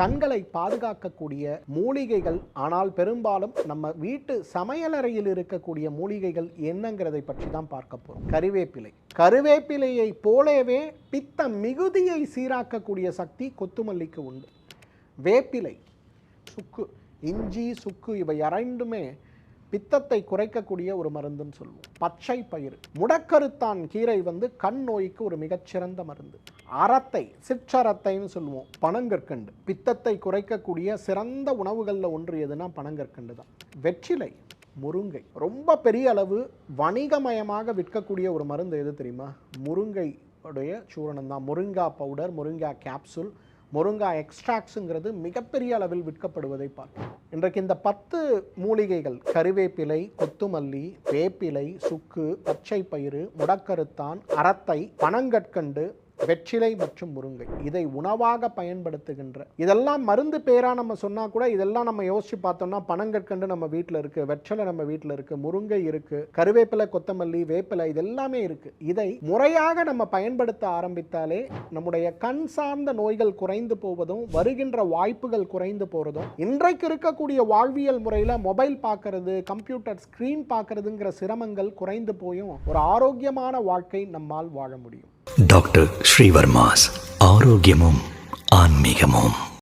கண்களை பாதுகாக்கக்கூடிய மூலிகைகள் ஆனால் பெரும்பாலும் நம்ம வீட்டு சமையலறையில் இருக்கக்கூடிய மூலிகைகள் என்னங்கிறதை பற்றி தான் பார்க்க போகிறோம் கருவேப்பிலை. கருவேப்பிலையை போலவே பித்த மிகுதியை சீராக்கக்கூடிய சக்தி கொத்துமல்லிக்கு உண்டு. வேப்பிலை சுக்கு இஞ்சி சுக்கு இவை இரண்டுமே பித்தத்தை குறைக்கக்கூடிய ஒரு மருந்துன்னு சொல்லுவோம். பச்சை பயிர் முடக்கருத்தான் கீரை வந்து கண் நோய்க்கு ஒரு மிகச்சிறந்த மருந்து. அறத்தை சிற்றறத்தைன்னு சொல்லுவோம். பனங்கற்கண்டு. பித்தத்தை குறைக்கக்கூடிய சிறந்த உணவுகளில் ஒன்று எதுனா பனங்கற்கண்டு தான். வெற்றிலை முருங்கை. ரொம்ப பெரிய அளவு வணிகமயமாக விற்கக்கூடிய ஒரு மருந்து எது தெரியுமா? முருங்கை உடைய சூரணம் தான். முருங்கா பவுடர் முருங்கா கேப்சூல் முருங்கா எக்ஸ்ட்ராக்ஸுங்கிறது மிகப்பெரிய அளவில் விற்கப்படுவதை பார்க்கிறோம். இன்றைக்கு இந்த பத்து மூலிகைகள் கருவேப்பிலை கொத்துமல்லி வேப்பிலை சுக்கு பச்சை பயிறு முடக்கருத்தான் அரத்தை பனங்கற்கண்டு வெற்றிலை மற்றும் முருங்கை. இதை உணவாக பயன்படுத்துகின்ற இதெல்லாம் மருந்து பேராக நம்ம சொன்னால் கூட இதெல்லாம் நம்ம யோசிச்சு பார்த்தோம்னா பனங்கற்கண்டு நம்ம வீட்டில் இருக்குது வெற்றிலை நம்ம வீட்டில் இருக்குது முருங்கை இருக்குது கருவேப்பிலை கொத்தமல்லி வேப்பிலை இதெல்லாமே இருக்குது இதை முறையாக நம்ம பயன்படுத்த ஆரம்பித்தாலே நம்முடைய கண் சார்ந்த நோய்கள் குறைந்து போவதும் வருகின்ற வாய்ப்புகள் குறைந்து போகிறதும் இன்றைக்கு இருக்கக்கூடிய வாழ்வியல் முறையில் மொபைல் பார்க்கறது கம்ப்யூட்டர் ஸ்க்ரீன் பார்க்கறதுங்கிற சிரமங்கள் குறைந்து போயும் ஒரு ஆரோக்கியமான வாழ்க்கை நம்மால் வாழ முடியும். டாக்டர் ஸ்ரீவர்மாஸ். ஆரோக்கியமும் ஆன்மீகமும்.